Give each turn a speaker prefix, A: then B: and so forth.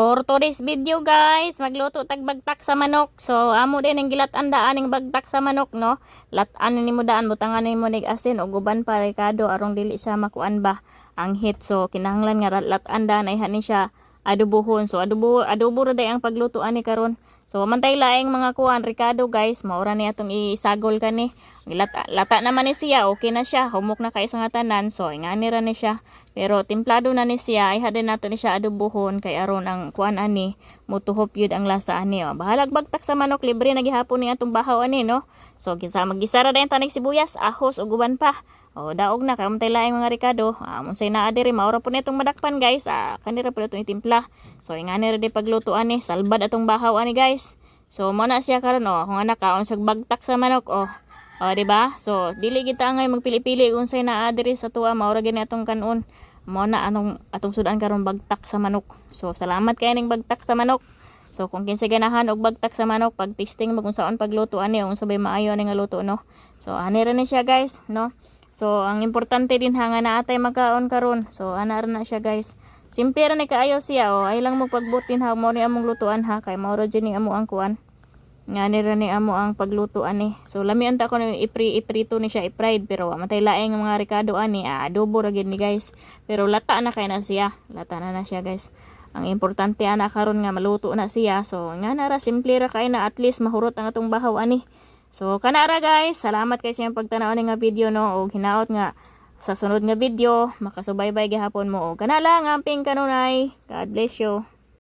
A: For today's video guys, magluto tag bagtak sa manok. So amo din ang gilatan daan ng bagtak sa manok no. Latan ni mo daan butangan ni mo nig asin o guban pa rekado arong dili siya makuan ba ang hit. So kinahanglan nga latan daan ay hani siya adubuhon. So adubo adobo ra day ang pagluto ani karon. So mantay laing mga kuan Ricardo guys, maura ni atong isagol kani. Lata, lata naman ni siya, okay na siya. Humok na kay sa nga tanan. So ingani ra ni siya. Pero templado na ni siya, ay hadin nato ni siya adubuhon kay aron ang kuan ani mutuhop yun ang lasa ani. O, bahalag bagtak sa manok libre na gihapon ni atong bahaw ani no. So gisa magisara dayon tanig sibuyas, ahos ug uban pa. O daog na kay mantay laing mga Ricardo. Ah, unsay naa diri maura po nitong madakpan guys. Ah, kanira po itong itimpla. So ingani di pagluto ani, salbad atong bahaw ani guys. So mo na siya karon oh, kung anak ka unsag bagtak sa manok oh. O, di ba? So, dili kita ngay magpili-pili kung say naa diri sa tuwa maura gani atong kanon. Mo anong atong sudan karon bagtak sa manok. So, salamat kay ning bagtak sa manok. So, kung kinsa ganahan og bagtak sa manok, pag tasting mo kung saan pagluto ani kung sabay maayo ni nga luto no. So, ani ra ni siya guys, no. So, ang importante din ha nga naatay magkaon karon. So, ana ra na siya guys. Simple ra ni kaayo siya o ay lang mo pagbutin ha mo ni among lutuan ha kay mao ra ni amo ang kuan. Nga nira ni amo ang pagluto ani so lami unta ko ni ipri iprito ni siya i-fried pero matay laeng ang mga ricado ani. Ah, adobo ra gid ni guys. Pero lata na kay na siya. Lata na na siya guys. Ang importante ana karon nga maluto na siya. So nga nara simple ra kay na at least mahurot ang atong bahaw ani so kana ra guys. Salamat kay sa inyong pagtanaw ni nga video no? Og hinaot nga sa sunod nga video. Makasubaybay gihapon mo. Og kana lang ang ping kanunay. God bless you